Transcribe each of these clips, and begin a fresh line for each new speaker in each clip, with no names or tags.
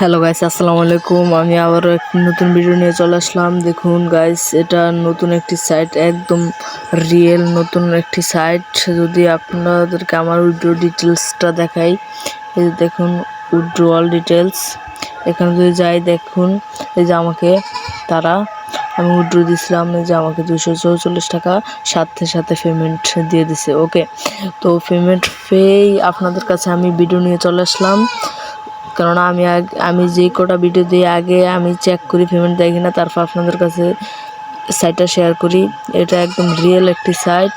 Hello guys আসসালামু আলাইকুম। আমি আবারও একটি নতুন ভিডিও নিয়ে চলে আসলাম। দেখুন গাইস এটা নতুন একটি সাইট একদম রিয়েল নতুন একটি সাইট যদি আপনাদেরকে আমার উইড্রো ডিটেলসটা দেখাই, এই দেখুন উইড্রোয়াল ডিটেলস এখানে যদি যাই দেখুন, এই যে আমাকে তারা, আমি উইড্রো দিয়েছিলাম এই যে আমাকে দুশো চৌচল্লিশ টাকা, সাথে সাথে পেমেন্ট দিয়ে দিছে। ওকে তো পেমেন্ট পেয়েই আপনাদের কাছে আমি ভিডিও নিয়ে চলে আসলাম। কেননা আমি আমি যে কটা ভিডিও দিই, আগে আমি চেক করি পেমেন্ট দেয় কিনা, তারপর আপনাদের কাছে সাইটটা শেয়ার করি। এটা একদম রিয়েল একটি সাইট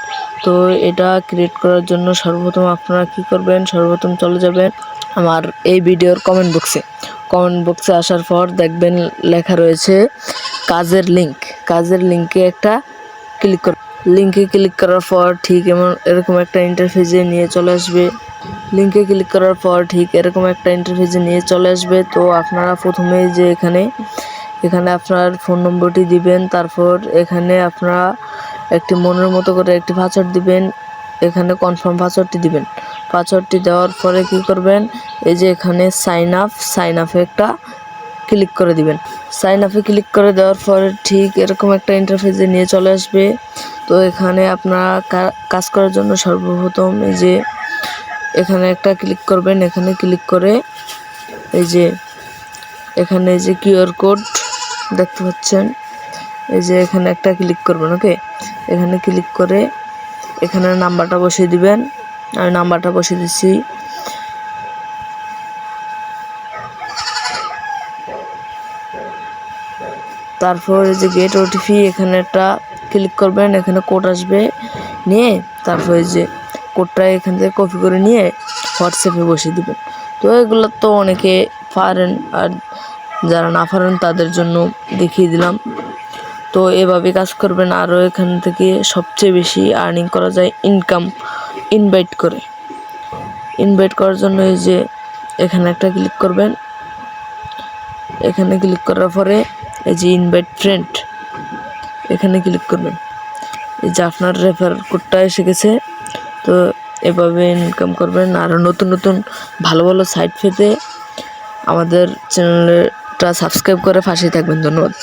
তো এটা ক্রিয়েট করার জন্য সর্বপ্রথম আপনারা কি করবেন? সর্বপ্রথম চলে যাবেন আমার এই ভিডিওর কমেন্ট বক্সে কমেন্ট বক্সে আসার পর দেখবেন লেখা রয়েছে কাজের লিংক কাজের লিংকে একটা ক্লিক কর লিঙ্কে ক্লিক করার পর ঠিক এমন এরকম একটা ইন্টারফেসে নিয়ে চলে আসবে। লিঙ্কে ক্লিক করার পর ঠিক এরকম একটা ইন্টারফেসে নিয়ে চলে আসবে। তো আপনারা প্রথমে যে এখানে এখানে আপনার ফোন নম্বরটি দিবেন, তারপর এখানে আপনারা একটি মনের মতো করে একটি পাসওয়ার্ড দিবেন, এখানে কনফার্ম পাসওয়ার্ডটি দিবেন। পাসওয়ার্ডটি দেওয়ার পরে কি করবেন, এই যে এখানে সাইন আপ সাইন আপে একটা ক্লিক করে দিবেন। সাইন আপে ক্লিক করে দেওয়ার পরে ঠিক এরকম একটা ইন্টারফেসে নিয়ে চলে আসবে। তো এখানে আপনারা কাজ করার জন্য সর্বপ্রথম এই যে এখানে একটা ক্লিক করবেন, এখানে ক্লিক করে এই যে এখানে যে কিউআর কোড দেখতে পাচ্ছেন, এই যে এখানে একটা ক্লিক করবেন ওকে এখানে ক্লিক করে এখানে নাম্বারটা বসিয়ে দিবেন, আমি নাম্বারটা বসিয়ে দিচ্ছি। তারপর এই যে গেট ওটিপি এখানে একটা ক্লিক করবেন, এখানে কোড আসবে, নিয়ে তারপর এই যে কোডটা এখান থেকে কপি করে নিয়ে হোয়াটসঅ্যাপে বসিয়ে দেবেন তো এগুলো তো অনেকে পারেন আর যারা না পারেন তাদের জন্য দেখিয়ে দিলাম। তো এভাবে কাজ করবেন, আরও এখান থেকে সবচেয়ে বেশি আর্নিং করা যায় ইনকাম ইনভাইট করে। ইনভাইট করার জন্য এই যে এখানে একটা ক্লিক করবেন। এখানে ক্লিক করার পরে এই যে ইনভাইট ফ্রেন্ড এখানে ক্লিক করবেন। এই যে আপনার রেফার কোডটা এসে গেছে। তো এভাবে ইনকাম করবেন। আর নতুন নতুন ভালো ভালো সাইট পেতে আমাদের চ্যানেলটা সাবস্ক্রাইব করে ফাঁসিয়ে থাকবেন। ধন্যবাদ।